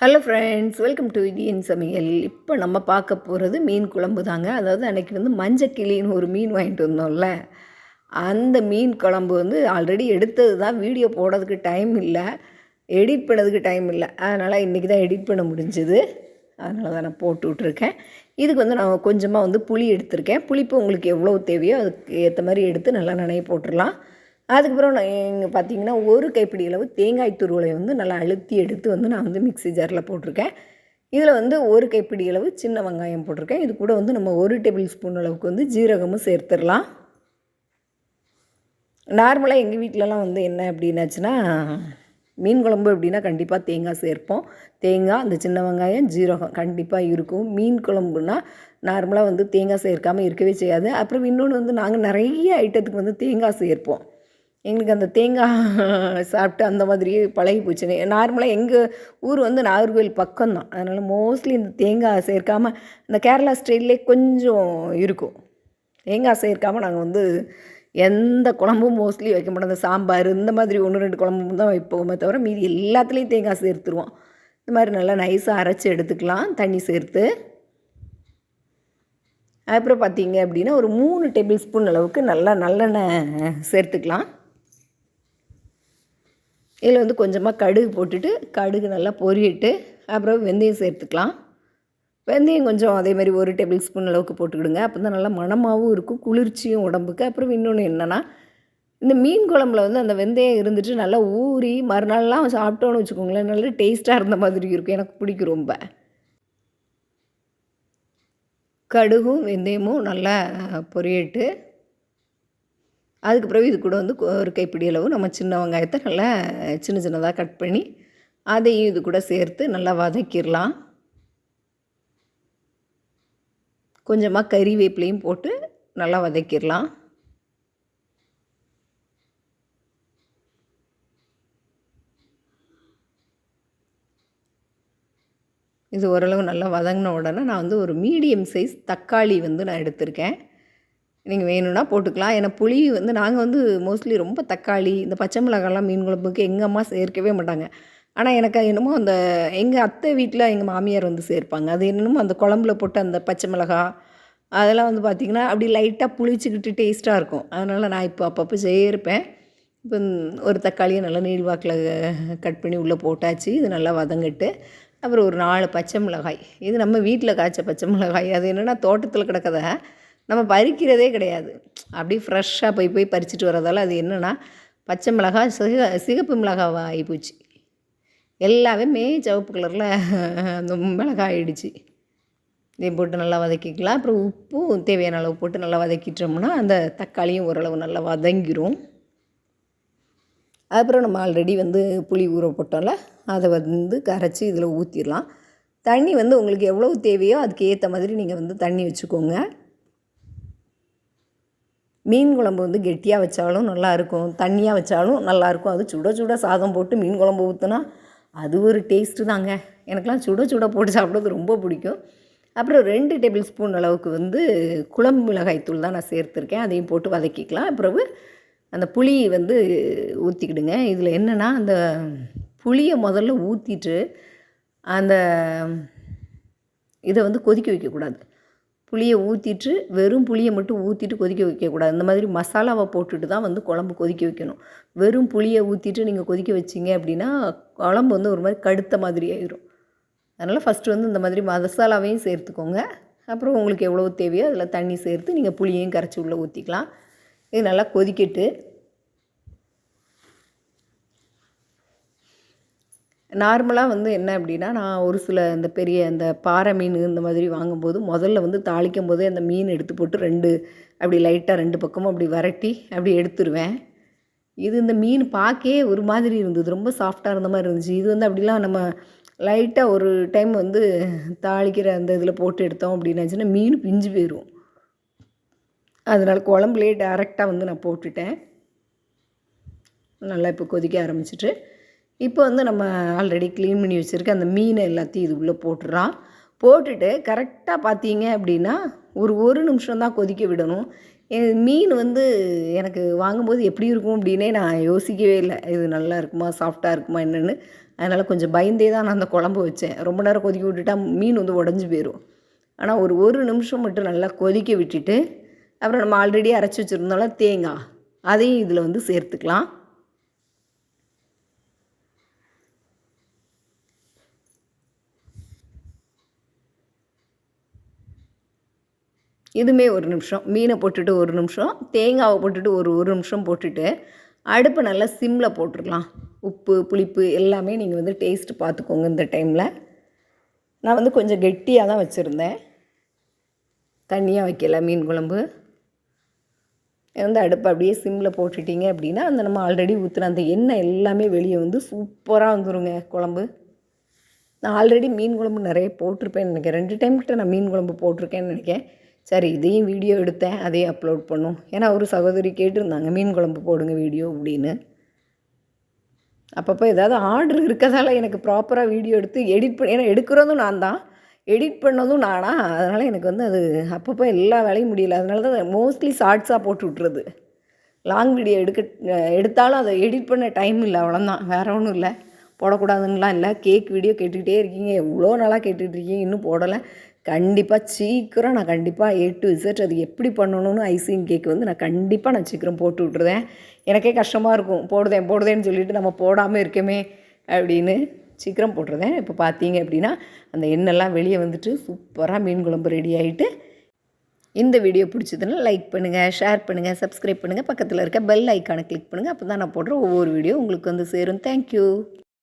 Hello friends welcome to Indian சமையல் இப்போ நம்ம பார்க்க போகிறது மீன் குழம்பு தாங்க. அதாவது அன்றைக்கி வந்து மஞ்சக்கிளின்னு ஒரு மீன் வாங்கிட்டு வந்தோம்ல. அந்த மீன் குழம்பு வந்து ஆல்ரெடி எடுத்தது தான். வீடியோ போடுறதுக்கு டைம் இல்லை. எடிட் பண்ணதுக்கு டைம் இல்லை. அதனால் இன்றைக்கி தான் எடிட் பண்ண முடிஞ்சுது. அதனால தான் நான் போட்டு விட்ருக்கேன் இதுக்கு வந்து நான் கொஞ்சமாக வந்து புளி எடுத்திருக்கேன். புளிப்பு உங்களுக்கு எவ்வளோ தேவையோ அதுக்கு ஏற்ற மாதிரி எடுத்து நல்லா நனைய போட்டுடலாம். அதுக்கப்புறம் நான் இங்கே பார்த்தீங்கன்னா ஒரு கைப்பிடி அளவு தேங்காய் துருவலை வந்து நல்லா அழுத்தி எடுத்து வந்து நான் வந்து மிக்ஸி ஜாரில் போட்டிருக்கேன். இதில் வந்து ஒரு கைப்பிடி அளவு சின்ன வெங்காயம் போட்டிருக்கேன். இது கூட வந்து நம்ம ஒரு டேபிள் ஸ்பூன் அளவுக்கு வந்து ஜீரகமும் சேர்த்துடலாம். நார்மலாக எங்கள் வீட்டிலலாம் வந்து என்ன அப்படின்னாச்சுன்னா மீன் குழம்பு அப்படின்னா கண்டிப்பாக தேங்காய் சேர்ப்போம். தேங்காய் அந்த சின்ன வெங்காயம் ஜீரகம் கண்டிப்பாக இருக்கும். மீன் குழம்புனா நார்மலாக வந்து தேங்காய் சேர்க்காமல் இருக்கவே செய்யாது. அப்புறம் இன்னொன்று வந்து நாங்கள் நிறைய ஐட்டத்துக்கு வந்து தேங்காய் சேர்ப்போம். எங்களுக்கு அந்த தேங்காய் சாப்பிட்டு அந்த மாதிரி பழகி போச்சு நார்மலாக எங்கள் ஊர் வந்து நாகர்கோவில் பக்கம்தான். அதனால் மோஸ்ட்லி இந்த தேங்காய் சேர்க்காமல் இந்த கேரளா ஸ்டைல்லே கொஞ்சம் இருக்கும். தேங்காய் சேர்க்காமல் நாங்கள் வந்து எந்த குழம்பும் மோஸ்ட்லி வைக்க மாட்டோம். இந்த சாம்பார் இந்த மாதிரி ஒன்று ரெண்டு குழம்பு தான் வைப்போமே தவிர மீதி எல்லாத்துலேயும் தேங்காய் சேர்த்துருவோம். இந்த மாதிரி நல்லா நைஸாக அரைச்சி எடுத்துக்கலாம் தண்ணி சேர்த்து. அப்புறம் பார்த்தீங்க அப்படின்னா ஒரு மூணு டேபிள் ஸ்பூன் அளவுக்கு நல்லா நல்லெண்ணெய் சேர்த்துக்கலாம். இதில் வந்து கொஞ்சமாக கடுகு போட்டுட்டு கடுகு நல்லா பொரியிட்டு அப்புறம் வெந்தயம் சேர்த்துக்கலாம். வெந்தயம் கொஞ்சம் அதே மாதிரி ஒரு டேபிள் ஸ்பூன் அளவுக்கு போட்டுக்கிடுங்க. அப்போ தான் நல்லா மணமாகவும் இருக்கும் குளிர்ச்சியும் உடம்புக்கு. அப்புறம் இன்னொன்று என்னென்னா இந்த மீன் குழம்புல வந்து அந்த வெந்தயம் இருந்துட்டு நல்லா ஊறி மறுநாள்லாம் சாப்பிட்டோன்னு வச்சுக்கோங்களேன் நல்லா டேஸ்ட்டாக இருந்த மாதிரி இருக்கும் எனக்கு பிடிக்கும் ரொம்ப. கடுகும் வெந்தயமும் நல்லா பொரியட்டு அதுக்கு பிறகு இது கூட வந்து ஒரு கைப்பிடி அளவு நம்ம சின்ன வெங்காயத்தை நல்லா சின்ன சின்னதாக கட் பண்ணி அதையும் இது கூட சேர்த்து நல்லா வதக்கிடலாம். கொஞ்சமாக கறிவேப்பிலையும் போட்டு நல்லா வதக்கிடலாம். இது ஓரளவு நல்லா வதங்கின உடனே நான் வந்து ஒரு மீடியம் சைஸ் தக்காளி வந்து நான் எடுத்திருக்கேன். நீங்கள் வேணும்னா போட்டுக்கலாம். ஏன்னா புளி வந்து நாங்கள் வந்து மோஸ்ட்லி ரொம்ப தக்காளி இந்த பச்சை மிளகாலாம் மீன் குழம்புக்கு எங்கள் அம்மா சேர்க்கவே மாட்டாங்க. ஆனால் எனக்கு என்னமோ அந்த எங்கள் அத்தை வீட்டில் எங்கள் மாமியார் வந்து சேர்ப்பாங்க. அது என்னமோ அந்த குழம்புல போட்டு அந்த பச்சை மிளகா அதெல்லாம் வந்து பார்த்திங்கன்னா அப்படி லைட்டாக புளிச்சிக்கிட்டு டேஸ்ட்டாக இருக்கும். அதனால் நான் இப்போ அப்பப்போ சேர்ப்பேன் இப்போ ஒரு தக்காளியை நல்லா நீள்வாக்கில் கட் பண்ணி உள்ளே போட்டாச்சு. இது நல்லா வதங்கிட்டு அப்புறம் ஒரு நாலு பச்சை மிளகாய். இது நம்ம வீட்டில் காய்ச்ச பச்சை மிளகாய். அது என்னென்னா தோட்டத்தில் கிடக்கதை நம்ம பறிக்கிறதே கிடையாது. அப்படி ஃப்ரெஷ்ஷாக போய் போய் பறிச்சுட்டு வரதால் அது என்னென்னா பச்சை மிளகா சிக சிகப்பு மிளகாவாக ஆகிப்போச்சு எல்லாமே மே சிவப்பு கலரில் அந்த மிளகா ஆகிடுச்சு இதையும் போட்டு நல்லா வதக்கிக்கலாம். அப்புறம் உப்பும் தேவையான அளவு போட்டு நல்லா வதக்கிட்டோம்னா அந்த தக்காளியும் ஓரளவு நல்லா வதங்கிரும். அப்புறம் நம்ம ஆல்ரெடி வந்து புளி ஊற போட்டோம்ல அதை வந்து கரைச்சி இதில் ஊற்றிடலாம் தண்ணி வந்து உங்களுக்கு எவ்வளோ தேவையோ அதுக்கு ஏற்ற மாதிரி நீங்கள் வந்து தண்ணி வச்சுக்கோங்க. மீன் குழம்பு வந்து கெட்டியாக வச்சாலும் நல்லாயிருக்கும் தண்ணியாக வச்சாலும் நல்லாயிருக்கும். அது சுட சுட சாதம் போட்டு மீன் குழம்பு ஊற்றுனா அது ஒரு டேஸ்ட்டு தாங்க. எனக்கெலாம் சுட சுட போட்டு சாப்பிட்றது ரொம்ப பிடிக்கும். அப்புறம் ரெண்டு டேபிள் ஸ்பூன் அளவுக்கு வந்து குழம்பு மிளகாய் தூள் தான் நான் சேர்த்துருக்கேன். அதையும் போட்டு வதக்கிக்கலாம். அப்புறம் அந்த புளி வந்து ஊற்றிக்கிடுங்க இதில் என்னென்னா அந்த புளியை முதல்ல ஊற்றிட்டு அந்த இதை வந்து கொதிக்க வைக்கக்கூடாது. புளியை ஊற்றிட்டு வெறும் புளியை மட்டும் ஊற்றிட்டு கொதிக்க வைக்கக்கூடாது. இந்த மாதிரி மசாலாவை போட்டுட்டு தான் வந்து குழம்பு கொதிக்க வைக்கணும். வெறும் புளியை ஊற்றிட்டு நீங்கள் கொதிக்க வச்சிங்க அப்படின்னா குழம்பு வந்து ஒரு மாதிரி கடுத்த மாதிரி ஆயிரும். அதனால் ஃபஸ்ட்டு வந்து இந்த மாதிரி மசாலாவையும் சேர்த்துக்கோங்க. அப்புறம் உங்களுக்கு எவ்வளோ தேவையோ அதில் தண்ணி சேர்த்து நீங்கள் புளியையும் கரைச்சி உள்ளே ஊற்றிக்கலாம் இது நல்லா கொதிக்கிட்டு. நார்மலாக வந்து என்ன அப்படின்னா நான் ஒரு சில இந்த பெரிய இந்த பாறை மீன் இந்த மாதிரி வாங்கும்போது முதல்ல வந்து தாளிக்கும் போதே அந்த மீன் எடுத்து போட்டு ரெண்டு அப்படி லைட்டாக ரெண்டு பக்கமும் அப்படி வரட்டி அப்படி எடுத்துருவேன். இது இந்த மீன் பார்க்கே ஒரு மாதிரி இருந்தது. ரொம்ப சாஃப்டாக இருந்த மாதிரி இருந்துச்சு. இது வந்து அப்படிலாம் நம்ம லைட்டாக ஒரு டைம் வந்து தாளிக்கிற அந்த இதில் போட்டு எடுத்தோம் அப்படின்னாச்சுன்னா மீன் பிஞ்சு போயிடும் அதனால் குழம்புலேயே டேரெக்டாக வந்து நான் போட்டுட்டேன். நல்லா இப்போ கொதிக்க ஆரம்பிச்சிட்டு. இப்போ வந்து நம்ம ஆல்ரெடி க்ளீன் பண்ணி வச்சுருக்க அந்த மீனை எல்லாத்தையும் இது உள்ளே போட்டுடுறான் போட்டுட்டு கரெக்டாக பார்த்தீங்க அப்படின்னா ஒரு ஒரு நிமிஷம் தான் கொதிக்க விடணும். மீன் வந்து எனக்கு வாங்கும்போது எப்படி இருக்கும் அப்படின்னே நான் யோசிக்கவே இல்லை. இது நல்லா இருக்குமா சாஃப்டாக இருக்குமா என்னென்னு. அதனால் கொஞ்சம் பயந்தே தான் நான் அந்த குழம்பு வச்சேன். ரொம்ப நேரம் கொதிக்க விட்டுட்டா மீன் வந்து உடஞ்சி போயிடும் ஆனால் ஒரு ஒரு நிமிஷம் மட்டும் நல்லா கொதிக்க விட்டுட்டு அப்புறம் நம்ம ஆல்ரெடி அரைச்சி வச்சுருந்தோம்ல தேங்காய் அதையும் இதில் வந்து சேர்த்துக்கலாம். இதுவுமே ஒரு நிமிஷம். மீனை போட்டுட்டு ஒரு நிமிஷம். தேங்காவை போட்டுட்டு ஒரு ஒரு நிமிஷம் போட்டுட்டு அடுப்பை நல்லா சிம்மில் போட்டுடலாம் உப்பு புளிப்பு எல்லாமே நீங்கள் வந்து டேஸ்ட் பார்த்துக்கோங்க இந்த டைமில் நான் வந்து கொஞ்சம் கெட்டியாக தான் வச்சுருந்தேன். தண்ணியாக வைக்கல மீன் குழம்பு. வந்து அடுப்பை அப்படியே சிம்மில் போட்டுட்டிங்க அப்படின்னா அந்த நம்ம ஆல்ரெடி ஊற்றுன அந்த எண்ணெய் எல்லாமே வெளியே வந்து சூப்பராக வந்துருங்க குழம்பு. நான் ஆல்ரெடி மீன் குழம்பு நிறைய போட்டிருப்பேன்னு நினைக்கிறேன். ரெண்டு டைம் கிட்ட நான் மீன் குழம்பு போட்டிருக்கேன்னு நினைக்கிறேன். சரி இதையும் வீடியோ எடுத்தேன் அதையும் அப்லோட் பண்ணும். ஏன்னா ஒரு சகோதரி கேட்டிருந்தாங்க மீன் குழம்பு போடுங்க வீடியோ அப்படின்னு. அப்பப்போ ஏதாவது ஆர்டர் இருக்கிறதால எனக்கு ப்ராப்பராக வீடியோ எடுத்து எடிட் பண்ணி ஏன்னா எடுக்கிறதும் நான் தான். எடிட் பண்ணதும் நானா. அதனால் எனக்கு வந்து அது அப்பப்போ எல்லா வேலையும் முடியல. அதனால தான் மோஸ்ட்லி ஷார்ட்ஸாக போட்டு விட்றது லாங் வீடியோ எடுக்க எடுத்தாலும் அதை எடிட் பண்ண டைம் இல்லை அவ்வளோதான் வேற ஒன்றும் இல்லை. போடக்கூடாதுன்னெலாம் இல்லை. கேக் வீடியோ கேட்டுக்கிட்டே இருக்கீங்க. எவ்வளோ நாளாக கேட்டுட்ருக்கீங்க இன்னும் போடலை. கண்டிப்பாக சீக்கிரம் நான் கண்டிப்பாக ஏ டு இசட் அது எப்படி பண்ணணும்னு ஐசிங் கேக் வந்து நான் கண்டிப்பாக நான் சீக்கிரம் போட்டு விட்ருதேன் எனக்கே கஷ்டமாக இருக்கும். போடுதேன் போடுதேன்னு சொல்லிட்டு நம்ம போடாமல் இருக்கமே அப்படின்னு சீக்கிரம் போட்டுருதேன் இப்போ பார்த்தீங்க அப்படின்னா அந்த எண்ணெய்லாம் வெளியே வந்துட்டு சூப்பராக மீன் குழம்பு ரெடி ஆகிட்டு இந்த வீடியோ பிடிச்சதுன்னா லைக் பண்ணுங்கள் ஷேர் பண்ணுங்கள் சப்ஸ்கிரைப் பண்ணுங்கள் பக்கத்தில் இருக்க பெல் ஐக்கானை கிளிக் பண்ணுங்கள் அப்போ தான் நான் போடுற ஒவ்வொரு வீடியோ உங்களுக்கு வந்து சேரும். தேங்க்யூ